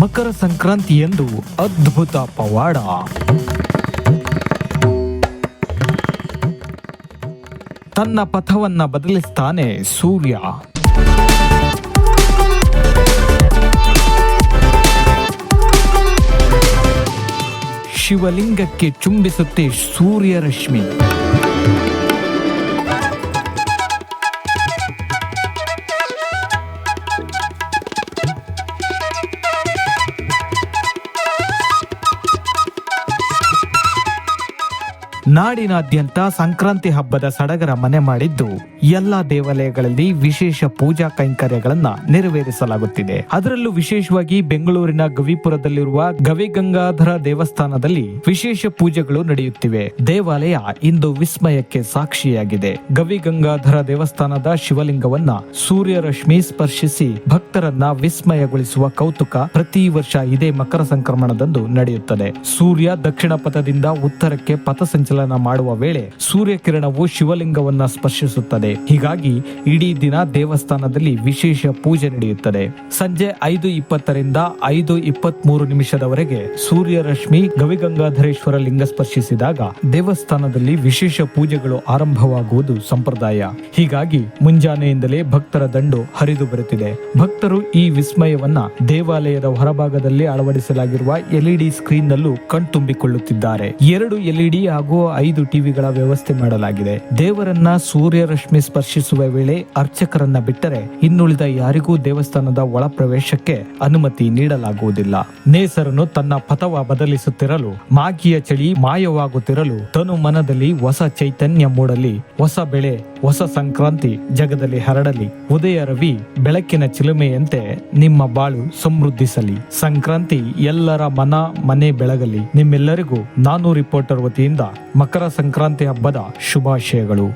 ಮಕರ ಸಂಕ್ರಾಂತಿಯಂದು ಅದ್ಭುತ ಪವಾಡ. ತನ್ನ ಪಥವನ್ನ ಬದಲಿಸ್ತಾನೆ ಸೂರ್ಯ. ಶಿವಲಿಂಗಕ್ಕೆ ಚುಂಬಿಸುತ್ತೆ ಸೂರ್ಯ ನಾಡಿನಾದ್ಯಂತ ಸಂಕ್ರಾಂತಿ ಹಬ್ಬದ ಸಡಗರ ಮನೆ ಮಾಡಿದ್ದು ಎಲ್ಲಾ ದೇವಾಲಯಗಳಲ್ಲಿ ವಿಶೇಷ ಪೂಜಾ ಕೈಂಕರ್ಯಗಳನ್ನ ನೆರವೇರಿಸಲಾಗುತ್ತಿದೆ. ಅದರಲ್ಲೂ ವಿಶೇಷವಾಗಿ ಬೆಂಗಳೂರಿನ ಗವಿಪುರದಲ್ಲಿರುವ ಗವಿಗಂಗಾಧರ ದೇವಸ್ಥಾನದಲ್ಲಿ ವಿಶೇಷ ಪೂಜೆಗಳು ನಡೆಯುತ್ತಿವೆ. ದೇವಾಲಯ ಇಂದು ವಿಸ್ಮಯಕ್ಕೆ ಸಾಕ್ಷಿಯಾಗಿದೆ. ಗವಿಗಂಗಾಧರ ದೇವಸ್ಥಾನದ ಶಿವಲಿಂಗವನ್ನ ಸೂರ್ಯ ರಶ್ಮಿ ಸ್ಪರ್ಶಿಸಿ ಭಕ್ತರನ್ನ ವಿಸ್ಮಯಗೊಳಿಸುವ ಕೌತುಕ ಪ್ರತಿ ವರ್ಷ ಇದೇ ಮಕರ ಸಂಕ್ರಮಣದಂದು ನಡೆಯುತ್ತದೆ. ಸೂರ್ಯ ದಕ್ಷಿಣ ಪಥದಿಂದ ಉತ್ತರಕ್ಕೆ ಪಥಸಂಚಲನ ಮಾಡುವ ವೇಳೆ ಸೂರ್ಯ ಕಿರಣವು ಶಿವಲಿಂಗವನ್ನ ಸ್ಪರ್ಶಿಸುತ್ತದೆ. ಹೀಗಾಗಿ ಇಡೀ ದಿನ ದೇವಸ್ಥಾನದಲ್ಲಿ ವಿಶೇಷ ಪೂಜೆ ನಡೆಯುತ್ತದೆ. ಸಂಜೆ ಐದು ಇಪ್ಪತ್ತರಿಂದ ಐದು ಇಪ್ಪತ್ತ್ ಮೂರು ನಿಮಿಷದವರೆಗೆ ಸೂರ್ಯರಶ್ಮಿ ಗವಿಗಂಗಾಧರೇಶ್ವರ ಲಿಂಗ ಸ್ಪರ್ಶಿಸಿದಾಗ ದೇವಸ್ಥಾನದಲ್ಲಿ ವಿಶೇಷ ಪೂಜೆಗಳು ಆರಂಭವಾಗುವುದು ಸಂಪ್ರದಾಯ. ಹೀಗಾಗಿ ಮುಂಜಾನೆಯಿಂದಲೇ ಭಕ್ತರ ದಂಡು ಹರಿದು ಬರುತ್ತಿದೆ. ಭಕ್ತರು ಈ ವಿಸ್ಮಯವನ್ನ ದೇವಾಲಯದ ಹೊರಭಾಗದಲ್ಲಿ ಅಳವಡಿಸಲಾಗಿರುವ ಎಲ್ಇಡಿ ಸ್ಕ್ರೀನ್ ನಲ್ಲೂ ಕಣ್ತುಂಬಿಕೊಳ್ಳುತ್ತಿದ್ದಾರೆ. ಎರಡು ಎಲ್ಇಡಿ ಹಾಗೂ ಐದು ಟಿವಿಗಳ ವ್ಯವಸ್ಥೆ ಮಾಡಲಾಗಿದೆ. ದೇವರನ್ನ ಸೂರ್ಯ ರಶ್ಮಿ ಸ್ಪರ್ಶಿಸುವ ವೇಳೆ ಅರ್ಚಕರನ್ನ ಬಿಟ್ಟರೆ ಇನ್ನುಳಿದ ಯಾರಿಗೂ ದೇವಸ್ಥಾನದ ಒಳ ಪ್ರವೇಶಕ್ಕೆ ಅನುಮತಿ ನೀಡಲಾಗುವುದಿಲ್ಲ. ನೇಸರನು ತನ್ನ ಪಥವ ಬದಲಿಸುತ್ತಿರಲು, ಮಾಗಿಯ ಚಳಿ ಮಾಯವಾಗುತ್ತಿರಲು, ತನು ಮನದಲ್ಲಿ ಹೊಸ ಚೈತನ್ಯ ಮೂಡಲಿ, ಹೊಸ ಬೆಳೆ, ಹೊಸ ಸಂಕ್ರಾಂತಿ ಜಗದಲ್ಲಿ ಹರಡಲಿ, ಉದಯ ರವಿ ಬೆಳಕಿನ ಚಿಲುಮೆಯಂತೆ ನಿಮ್ಮ ಬಾಳು ಸಮೃದ್ಧಿಸಲಿ. ಸಂಕ್ರಾಂತಿ ಎಲ್ಲರ ಮನ ಮನೆ ಬೆಳಗಲಿ. ನಿಮ್ಮೆಲ್ಲರಿಗೂ ನಾನು ರಿಪೋರ್ಟರ್ ವತಿಯಿಂದ ಮಕರ ಸಂಕ್ರಾಂತಿ ಹಬ್ಬದ ಶುಭಾಶಯಗಳು.